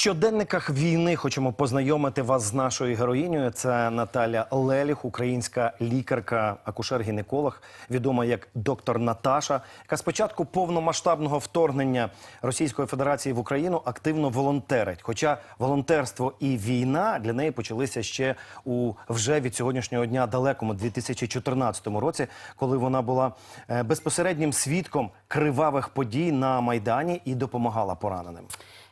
Щоденниках війни хочемо познайомити вас з нашою героїнею. Це Наталя Леліх, українська лікарка, акушер-гінеколог, відома як доктор Наташа, яка з початку повномасштабного вторгнення Російської Федерації в Україну активно волонтерить. Хоча волонтерство і війна для неї почалися ще у вже від сьогоднішнього дня далекому 2014 році, коли вона була е, безпосереднім свідком кривавих подій на майдані і допомагала пораненим.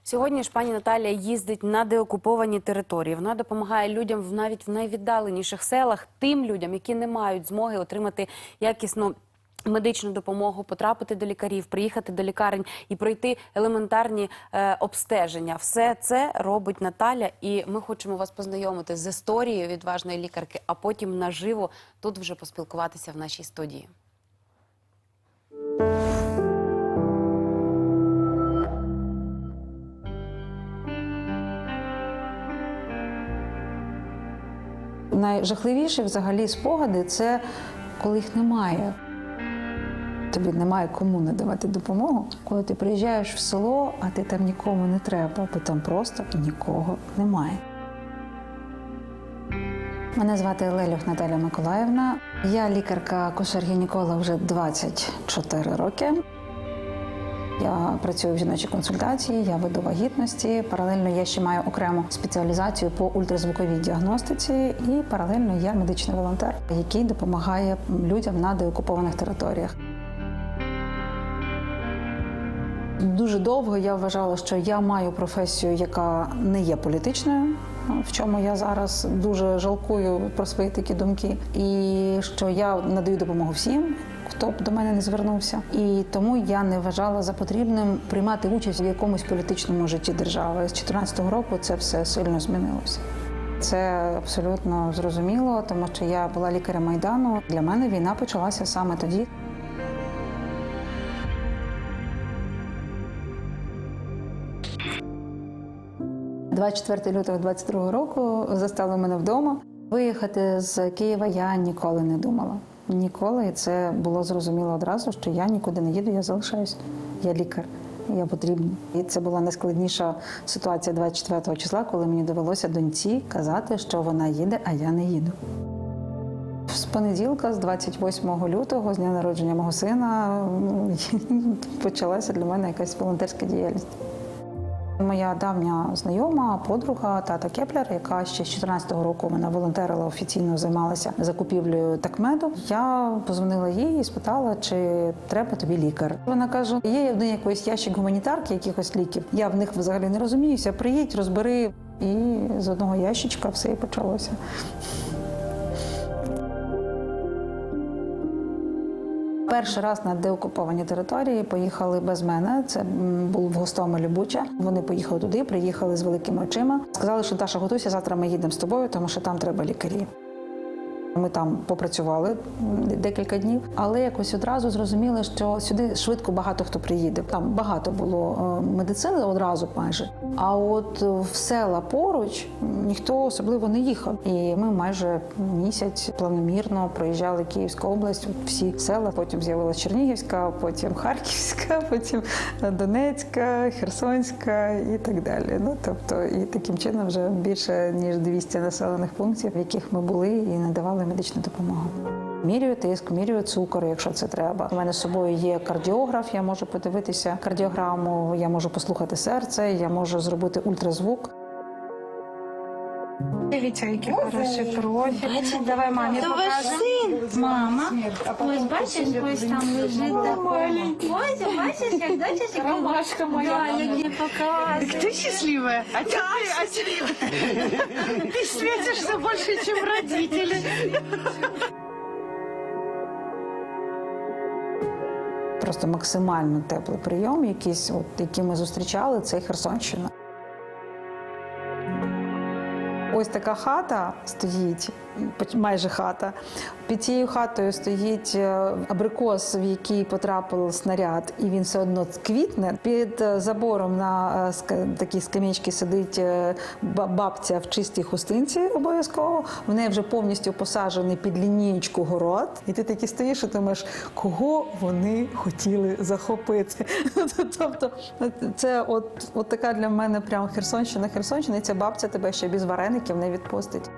Сьогодні ж пані Наталія їздить на деокуповані території. Вона допомагає людям навіть в найвіддаленіших селах, тим людям, які не мають змоги отримати якісну. Медичну допомогу, потрапити до лікарів, приїхати до лікарень і пройти елементарні е, обстеження. Все це робить Наталя, і ми хочемо вас познайомити з історією відважної лікарки, а потім наживо тут вже поспілкуватися в нашій студії. Найжахливіші взагалі спогади це коли їх немає. Тобі немає кому надавати допомогу. Коли ти приїжджаєш в село, а ти там нікому не треба, бо там просто нікого немає. Мене звати Лелюх Наталя Миколаївна. Я лікарка кошер-гінеколог вже 24 роки. Я працюю в жіночій консультації, я веду вагітності. Паралельно я ще маю окрему спеціалізацію по ультразвуковій діагностиці, і паралельно я медичний волонтер, який допомагає людям на деокупованих територіях. Дуже довго я вважала, що я маю професію, яка не є політичною, в чому я зараз дуже жалкую про свої такі думки, і що я надаю допомогу всім, хто б до мене не звернувся. І тому я не вважала за потрібним приймати участь в якомусь політичному житті держави. З 2014 року це все сильно змінилося. Це абсолютно зрозуміло, тому що я була лікарем майдану. Для мене війна почалася саме тоді. – 24 лютого 22 року застали мене вдома. Виїхати з Києва я ніколи не думала. Ніколи. І це було зрозуміло одразу, що я нікуди не їду, я залишаюсь. Я лікар, я потрібна. І це була найскладніша ситуація 24 числа, коли мені довелося доньці казати, що вона їде, а я не їду. З понеділка, з 28 лютого, з дня народження мого сина, почалася для мене якась волонтерська діяльність. Моя давня знайома, подруга Тата Кеплер, яка ще з 14-го року мене волонтерила офіційно займалася закупівлею такмеду. Я позвонила їй і спитала, чи треба тобі лікар. Вона каже: є один якийсь ящик гуманітарки, якихось ліків. Я в них взагалі не розуміюся. Приїдь, розбери. І з одного ящичка все і почалося. Перший раз на деокуповані території поїхали без мене. Це був в Гостомелі Буча. Вони поїхали туди, приїхали з великими очима. Сказали, що Даша, готуйся, завтра ми їдемо з тобою, тому що там треба лікарі. Ми там попрацювали декілька днів, але якось одразу зрозуміли, що сюди швидко багато хто приїде. Там багато було е, медицини одразу майже. А от в села поруч ніхто особливо не їхав. І ми майже місяць планомірно проїжджали Київську область, всі села. Потім з'явилася Чернігівська, потім Харківська, потім Донецька, Херсонська і так далі. Ну тобто, і таким чином вже більше ніж 200 населених пунктів, в яких ми були і надавали медичну допомогу. Мірюю тиск, мірюю цукор, якщо це треба. У мене з собою є кардіограф, я можу подивитися кардіограму, я можу послухати серце, я можу зробити ультразвук. Дивіться, який хороший профіль. Давай мамі То ваш покажемо. син, мама. Ось бачиш, ось там лежить. Ось, бачиш, як доча Ромашка моя. Да, як не показує. Ты счастливая? А ты, а ты, ты светишься больше, чем родители. Просто максимально теплий прийом, якийсь, от, який ми зустрічали, це Херсонщина. Ось така хата стоїть, майже хата. Під цією хатою стоїть е, абрикос, в який потрапив снаряд, і він все одно квітне. Під е, забором на е, такій скам'ячці сидить бабця в чистій хустинці обов'язково. В неї вже повністю посаджений під лінієчку город. І ти таки стоїш і думаєш, кого вони хотіли захопити. Тобто, це от, от така для мене прям Херсонщина, Херсонщина, і ця бабця тебе ще без вареників не відпустить.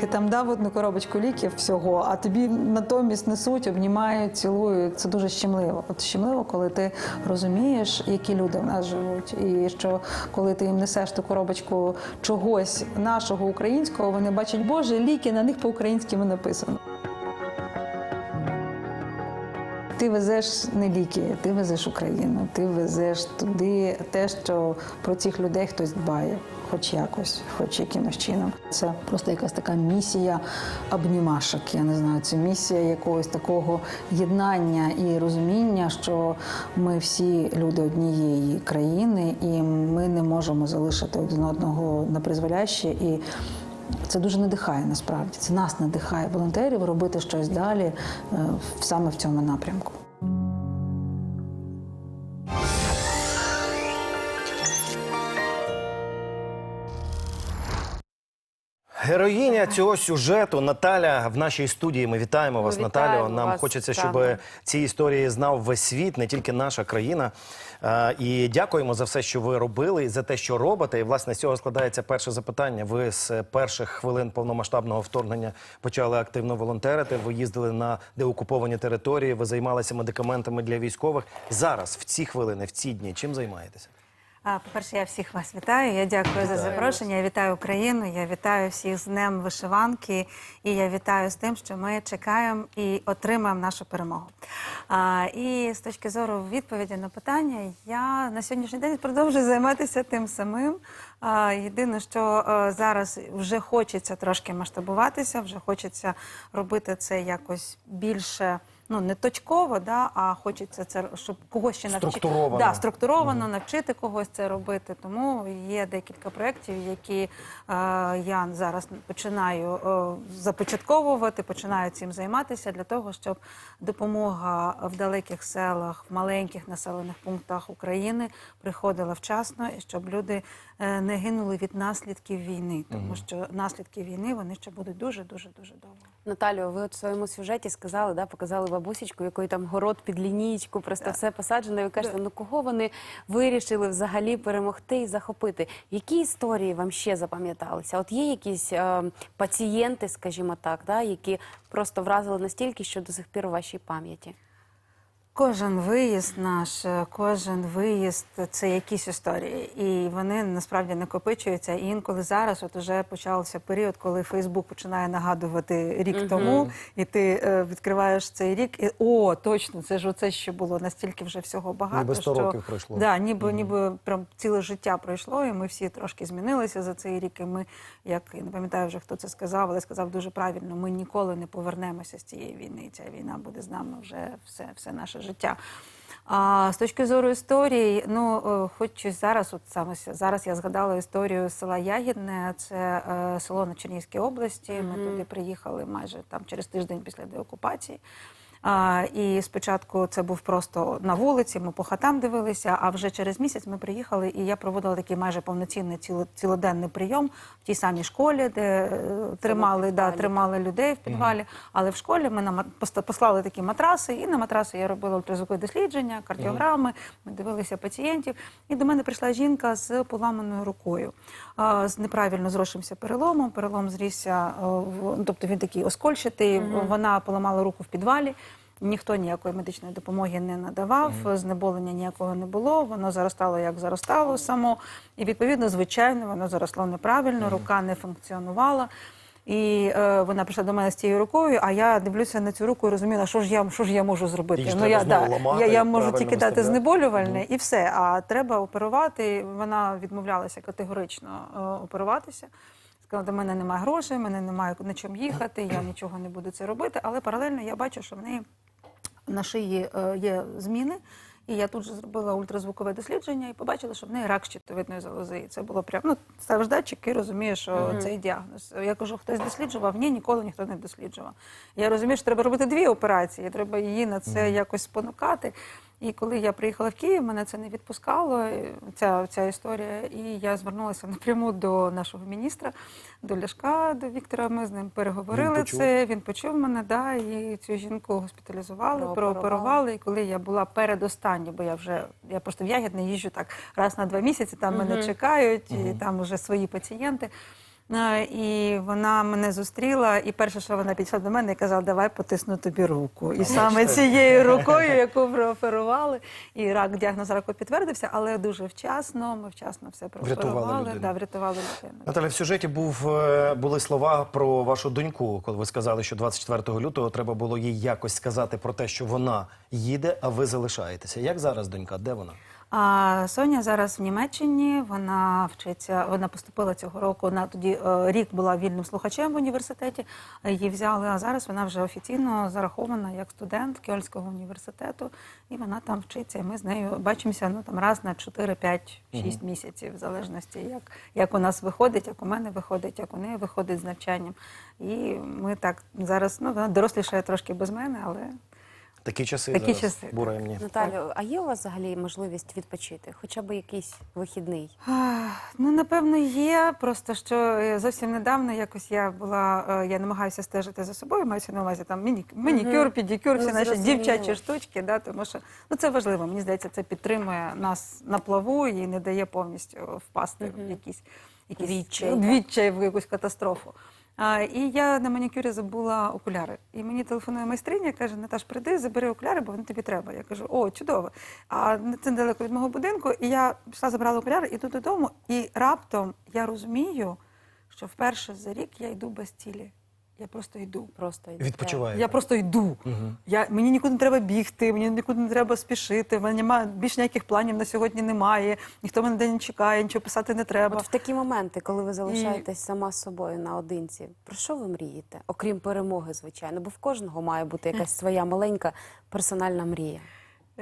Ти там дав одну коробочку ліків всього, а тобі натомість несуть, обнімають, цілують. Це дуже щемливо. От щемливо, коли ти розумієш, які люди в нас живуть, і що коли ти їм несеш ту коробочку чогось нашого українського, вони бачать, боже, ліки на них по-українськи написано. Ти везеш не ліки, ти везеш Україну, ти везеш туди те, що про цих людей хтось дбає, хоч якось, хоч якимось чином. Це просто якась така місія обнімашок. Я не знаю, це місія якогось такого єднання і розуміння, що ми всі люди однієї країни, і ми не можемо залишити один одного на призволяще. І це дуже надихає насправді. Це нас надихає волонтерів робити щось далі е, саме в цьому напрямку. Героїня цього сюжету Наталя в нашій студії. Ми вітаємо вас, Наталю. вітаємо Нам вас, хочеться, щоб правда. ці історії знав весь світ, не тільки наша країна. І дякуємо за все, що ви робили, і за те, що робите. І власне з цього складається перше запитання. Ви з перших хвилин повномасштабного вторгнення почали активно волонтерити. Ви їздили на деокуповані території, ви займалися медикаментами для військових. Зараз, в ці хвилини, в ці дні, чим займаєтеся? По-перше, я всіх вас вітаю. Я дякую за запрошення. Я вітаю Україну. Я вітаю всіх з Днем вишиванки. І я вітаю з тим, що ми чекаємо і отримаємо нашу перемогу. А, і з точки зору відповіді на питання, я на сьогоднішній день продовжую займатися тим самим. А, єдине, що е, зараз вже хочеться трошки масштабуватися, вже хочеться робити це якось більше. Ну, не точково, да, а хочеться це, щоб когось ще навчити. Структуровано. Да, структуровано, навчити когось це робити. Тому є декілька проєктів, які е, я зараз починаю е, започатковувати, починаю цим займатися для того, щоб допомога в далеких селах, в маленьких населених пунктах України приходила вчасно і щоб люди е, не гинули від наслідків війни, тому що наслідки війни вони ще будуть дуже дуже дуже довго. Наталю, ви от в своєму сюжеті сказали, да, показали бабусечку, якої там город під лінієчку, просто все посаджено. І ви кажете, ну кого вони вирішили взагалі перемогти і захопити? Які історії вам ще запам'яталися? От є якісь е, пацієнти, скажімо так, да, які просто вразили настільки, що до сих пір у вашій пам'яті? Кожен виїзд наш, е, кожен виїзд це якісь історії, і вони насправді накопичуються. І інколи зараз, от уже почався період, коли Фейсбук починає нагадувати рік тому, і ти е, відкриваєш цей рік, і о, точно, це ж оце що було настільки вже всього багато. Ніби 100 що, років пройшло. Да, ніби ніби прям ціле життя пройшло, і ми всі трошки змінилися за цей рік. І ми, як я не пам'ятаю вже хто це сказав, але сказав дуже правильно: ми ніколи не повернемося з цієї війни. Ця війна буде з нами вже все, все наше життя. А з точки зору історії, ну е, хоч зараз, от саме зараз я згадала історію села Ягідне, це е, село на Чернігівській області. Ми туди приїхали майже там через тиждень після деокупації. А, і спочатку це був просто на вулиці, ми по хатам дивилися, а вже через місяць ми приїхали, і я проводила такий майже повноцінний ціло, цілоденний прийом в тій самій школі, де е, тримали, да, тримали людей в підвалі. Але в школі ми на ма- поста- послали такі матраси, і на матраси я робила ультразвукові дослідження, кардіограми, ми дивилися пацієнтів. І до мене прийшла жінка з поламаною рукою, а, з неправильно зрошився переломом. Перелом зрісся, е, в- тобто він такий оскольчатий. Вона поламала руку в підвалі. Ніхто ніякої медичної допомоги не надавав, знеболення ніякого не було. Воно заростало як заростало само. І відповідно, звичайно, воно заросло неправильно, рука не функціонувала. І е, вона прийшла до мене з цією рукою, а я дивлюся на цю руку і розуміла, що ж я, що ж я можу зробити. Ну, я, да, ламати, я, я можу тільки дати знеболювальне і все. А треба оперувати. Вона відмовлялася категорично е, оперуватися. Сказала, до мене немає грошей, мене немає на чому їхати, я нічого не буду це робити. Але паралельно я бачу, що в неї на шиї е, є зміни, І я тут же зробила ультразвукове дослідження і побачила, що в неї рак щитовидної залози. І це було прямо ну, ставиш розуміє, що розумієш, що цей діагноз. Я кажу, хтось досліджував? Ні, ніколи ніхто не досліджував. Я розумію, що треба робити дві операції, треба її на це якось спонукати. І коли я приїхала в Київ, мене це не відпускало, е, ця, ця історія. І я звернулася напряму до нашого міністра, до Ляшка, до Віктора. Ми з ним переговорили Він це. Він почув мене, да, і цю жінку госпіталізували, Прооперували. І коли я була передостання, бо я вже я просто в Ягідне їжджу так раз на два місяці, там мене чекають, і там вже свої пацієнти. Е, І вона мене зустріла, і перше, що вона підійшла до мене і казала, давай потисну тобі руку. І саме цією рукою, яку прооперували, і рак діагноз раку підтвердився, але дуже вчасно. Ми вчасно все Врятували прооперували. людину. Да, врятували людину. Наталя, в сюжеті був е, були слова про вашу доньку, коли ви сказали, що 24 лютого треба було їй якось сказати про те, що вона їде, а ви залишаєтеся. Як зараз донька? Де вона? А Соня зараз в Німеччині. Вона вчиться. Вона поступила цього року. Вона тоді е, рік була вільним слухачем в університеті. Її взяли. А зараз вона вже офіційно зарахована як студент Кьольського університету, і вона там вчиться. І ми з нею бачимося ну там раз на 4, 5, 6 місяців, в залежності, як, як у нас виходить, як у мене виходить, як у неї виходить з навчанням. І ми так зараз ну вона дорослішає трошки без мене, але Такі часи Такі зараз часи, буремні. Наталю, а є у вас взагалі можливість відпочити? Хоча б якийсь вихідний? Ну, напевно, є. Просто що е, зовсім недавно якось я була, е, я намагаюся стежити за собою, мається на увазі там міні, манікюр, педикюр, всі Ну, наші зрозуміло. дівчачі штучки, да, тому що ну, це важливо. Мені здається, це підтримує нас на плаву і не дає повністю впасти в якісь, якісь Відчай, відчай, в якусь катастрофу. А, і я на манікюрі забула окуляри. І мені телефонує майстриня, каже: Наташ, прийди, забери окуляри, бо вони тобі треба. Я кажу, о, чудово. А це недалеко від мого будинку. І я пішла, забрала окуляри, іду додому, і раптом я розумію, що вперше за рік я йду без цілі. Я просто йду. Просто Відпочиваєте. Я просто йду. Я, мені нікуди не треба бігти, мені нікуди не треба спішити. В мене немає більш ніяких планів на сьогодні немає. Ніхто мене день не чекає, нічого писати не треба. От в такі моменти, коли ви залишаєтесь сама з собою наодинці, про що ви мрієте? Окрім перемоги, звичайно, бо в кожного має бути якась своя маленька персональна мрія.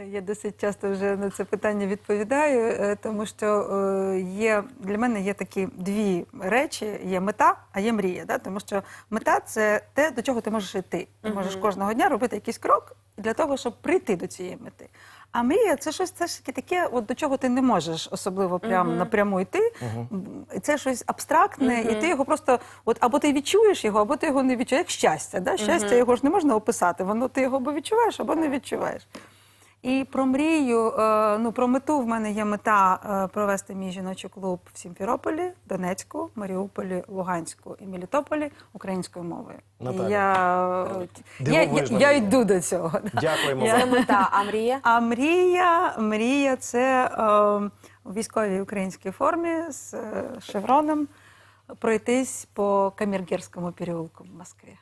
Я досить часто вже на це питання відповідаю, е, тому що е, є для мене є такі дві речі: є мета, а є мрія. Да? Тому що мета це те, до чого ти можеш йти. Ти можеш кожного дня робити якийсь крок для того, щоб прийти до цієї мети. А мрія це щось це ж таки таке, от до чого ти не можеш особливо прям напряму йти. І Це щось абстрактне, і ти його просто, от або ти відчуєш його, або ти його не відчуєш. Як щастя. Да? Щастя його ж не можна описати. Воно ти його або відчуваєш, або не відчуваєш. І про мрію, е, ну про мету в мене є мета е, провести мій жіночий клуб в Сімферополі, Донецьку, Маріуполі, Луганську і Мелітополі українською мовою. Наталя, І я, я, я, я йду до цього. Дякуємо Я- Це мета, а мрія? А мрія, мрія це е, у військовій українській формі з е, шевроном пройтись по Камергерському переулку в Москві.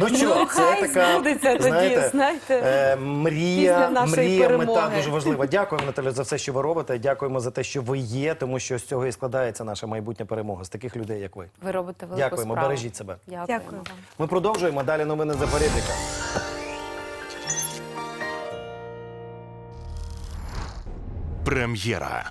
Ну що, Ну, це така знаєте, знаєте, е, мрія, мрія, мета дуже важлива. Дякуємо, Наталя, за все, що ви робите. Дякуємо за те, що ви є, тому що з цього і складається наша майбутня перемога з таких людей, як ви. Ви робите велику Дякуємо, справу. бережіть себе. Дякуємо. Дякую вам. Ми продовжуємо далі. Новини Запоріжжя. Прем'єра.